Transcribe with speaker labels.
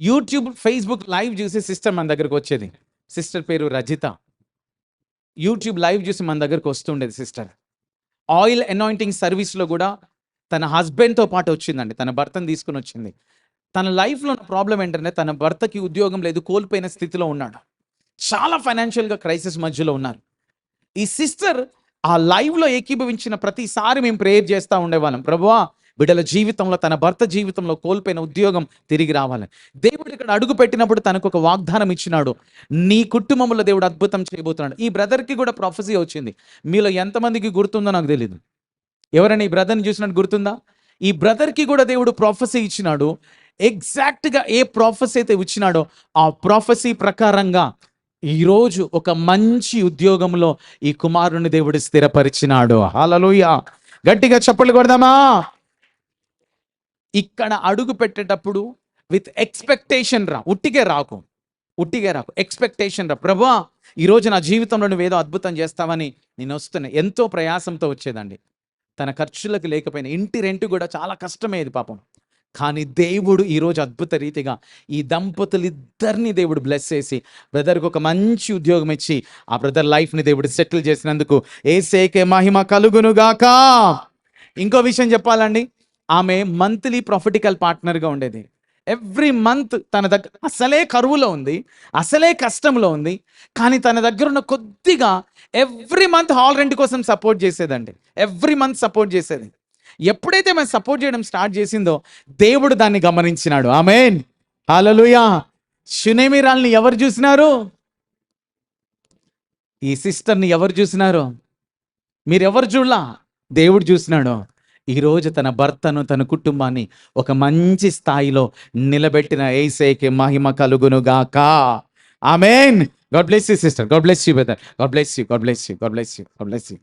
Speaker 1: YouTube Facebook live చూసి sister మన దగ్గరకు వచ్చేది. సిస్టర్ పేరు రజిత. యూట్యూబ్ లైవ్ చూసి మన దగ్గరకు వస్తుండేది సిస్టర్. ఆయిల్ అనాయింటింగ్ సర్వీస్లో కూడా తన హస్బెండ్తో పాటు వచ్చిందండి. తన భర్తను తీసుకుని వచ్చింది. తన లైఫ్లో ఉన్న ప్రాబ్లం ఏంటంటే తన భర్తకి ఉద్యోగం లేదు కోల్పోయిన స్థితిలో ఉన్నాడు. చాలా ఫైనాన్షియల్గా క్రైసిస్ మధ్యలో ఉన్నారు. ఈ సిస్టర్ ఆ లైవ్లో ఏకీభవించిన ప్రతిసారి మేము ప్రేయర్ చేస్తూ ఉండేవాళ్ళం. ప్రభువా బిడ్డల జీవితంలో తన భర్త జీవితంలో కోల్పోయిన ఉద్యోగం తిరిగి రావాలని దేవుడు ఇక్కడ అడుగు పెట్టినప్పుడు తనకు ఒక వాగ్దానం ఇచ్చినాడు. నీ కుటుంబంలో దేవుడు అద్భుతం చేయబోతున్నాడు. ఈ బ్రదర్కి కూడా ప్రొఫెసీ వచ్చింది. మీలో ఎంతమందికి గుర్తుందో నాకు తెలియదు ఎవరైనా ఈ బ్రదర్ని చూసినట్టు గుర్తుందా? ఈ బ్రదర్కి కూడా దేవుడు ప్రొఫెసీ ఇచ్చినాడు. ఎగ్జాక్ట్గా ఏ ప్రొఫెసీ అయితే ఇచ్చినాడో ఆ ప్రొఫెసీ ప్రకారంగా ఈరోజు ఒక మంచి ఉద్యోగంలో ఈ కుమారుని దేవుడు స్థిరపరిచినాడు. హాలలోయ గట్టిగా చప్పట్లు కొడదామా? ఇక్కడ అడుగు పెట్టేటప్పుడు విత్ ఎక్స్పెక్టేషన్ రా ఉట్టిగే రాకు ఉట్టిగే రాకు ఎక్స్పెక్టేషన్ రా. ప్రభా ఈరోజు నా జీవితంలో నువ్వేదో అద్భుతం చేస్తావని నేను వస్తున్నా ఎంతో ప్రయాసంతో వచ్చేదండి. తన ఖర్చులకు లేకపోయినా ఇంటి రెంట్ కూడా చాలా కష్టమేది పాపం. కానీ దేవుడు ఈరోజు అద్భుత రీతిగా ఈ దంపతులు ఇద్దరిని దేవుడు బ్లెస్ చేసి బ్రదర్కి ఒక మంచి ఉద్యోగం ఇచ్చి ఆ బ్రదర్ లైఫ్ని దేవుడు సెటిల్ చేసినందుకు ఏ సేకే మహిమ కలుగునుగాక. ఇంకో విషయం చెప్పాలండి. ఆమె మంత్లీ ప్రాఫిటికల్ పార్ట్నర్గా ఉండేది. ఎవ్రీ మంత్ తన దగ్గర అసలే కరువులో ఉంది అసలే కష్టంలో ఉంది కానీ తన దగ్గర ఉన్న కొద్దిగా ఎవ్రీ మంత్ హాల్ రెంట్ కోసం సపోర్ట్ చేసేదండి. ఎవ్రీ మంత్ సపోర్ట్ చేసేది. ఎప్పుడైతే మేము సపోర్ట్ చేయడం స్టార్ట్ చేసిందో దేవుడు దాన్ని గమనించినాడు. ఆమెన్ హాలలుయా షునేమిరాల్ని ఎవరు చూసినారు? ఈ సిస్టర్ని ఎవరు చూసినారు? మీరెవరు చూడలా? దేవుడు చూసినాడు. ఈరోజు తన భర్తను తన కుటుంబాన్ని ఒక మంచి స్థాయిలో నిలబెట్టిన ఏసేకి మహిమ కలుగును గాక amen. God bless you sister. God bless you brother. God bless you God bless you God bless you God bless you.